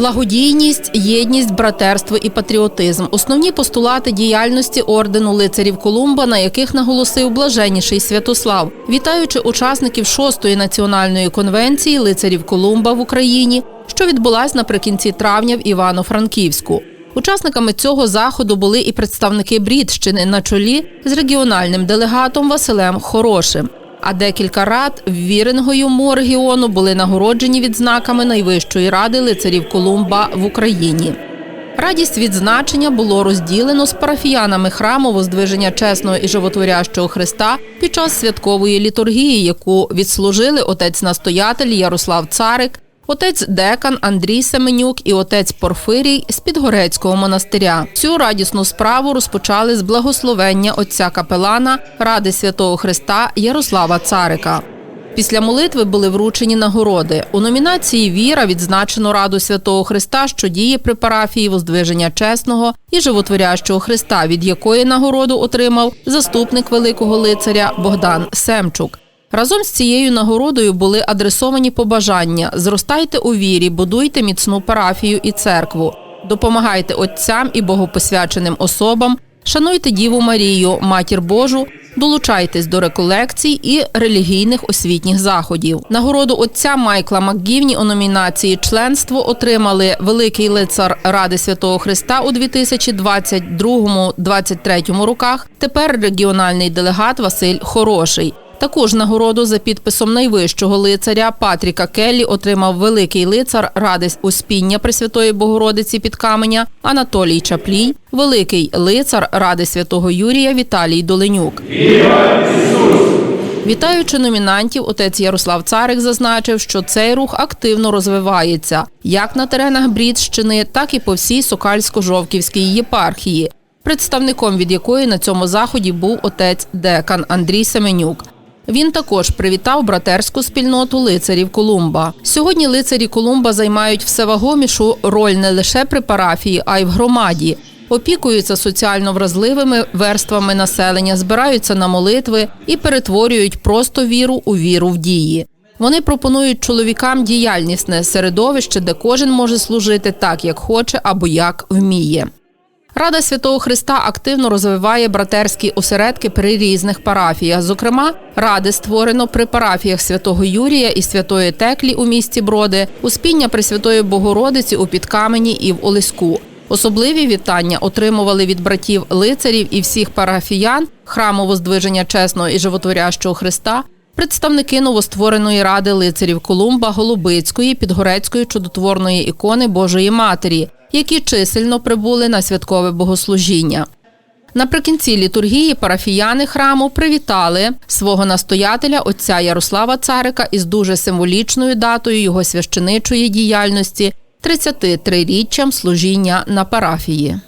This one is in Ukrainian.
Благодійність, єдність, братерство і патріотизм основні постулати діяльності ордену лицарів Колумба, на яких наголосив блаженніший Святослав, вітаючи учасників шостої національної конвенції лицарів Колумба в Україні, що відбулась наприкінці травня в Івано-Франківську. Учасниками цього заходу були і представники Брідщини на чолі з регіональним делегатом Василем Хорошим. А декілька рад ввіреного Моргіону були нагороджені відзнаками Найвищої ради лицарів Колумба в Україні. Радість відзначення було розділено з парафіянами храму Воздвиження чесного і животворящого Христа під час святкової літургії, яку відслужили отець-настоятель Ярослав Царик, отець Декан Андрій Семенюк і отець Порфирій з Підгорецького монастиря. Цю радісну справу розпочали з благословення отця капелана Ради Святого Христа Ярослава Царика. Після молитви були вручені нагороди. У номінації Віра відзначено Раду Святого Христа, що діє при парафії Воздвиження Чесного і Животворящого Христа, від якої нагороду отримав заступник великого лицаря Богдан Семчук. Разом з цією нагородою були адресовані побажання: зростайте у вірі, будуйте міцну парафію і церкву, допомагайте отцям і богопосвяченим особам, шануйте Діву Марію, матір Божу. Долучайтесь до реколекцій і релігійних освітніх заходів. Нагороду отця Майкла Макгівні у номінації Членство отримали великий лицар Ради Святого Христа у 2022-2023 роках. Тепер регіональний делегат Василь Хороший. Також нагороду за підписом найвищого лицаря Патріка Келлі отримав великий лицар Ради Успіння Пресвятої Богородиці під каменя Анатолій Чаплій, великий лицар Ради Святого Юрія Віталій Доленюк. Вітаючи номінантів, отець Ярослав Царик зазначив, що цей рух активно розвивається як на теренах Брідщини, так і по всій Сокальсько-Жовківській єпархії, представником від якої на цьому заході був отець декан Андрій Семенюк. Він також привітав братерську спільноту лицарів Колумба. Сьогодні лицарі Колумба займають всевагомішу роль не лише при парафії, а й в громаді. Опікуються соціально вразливими верствами населення, збираються на молитви і перетворюють просто віру у віру в дії. Вони пропонують чоловікам діяльнісне середовище, де кожен може служити так, як хоче або як вміє. Рада Святого Христа активно розвиває братерські осередки при різних парафіях. Зокрема, ради створено при парафіях Святого Юрія і Святої Теклі у місті Броди, Успіння Пресвятої Богородиці у Підкамені і в Олеську. Особливі вітання отримували від братів лицарів і всіх парафіян храму Воздвиження чесного і животворящого Христа. Представники новоствореної ради лицарів Колумба, Голубицької, Підгорецької чудотворної ікони Божої Матері, які чисельно прибули на святкове богослужіння. Наприкінці літургії парафіяни храму привітали свого настоятеля отця Ярослава Царика із дуже символічною датою його священичої діяльності 33-річчям служіння на парафії.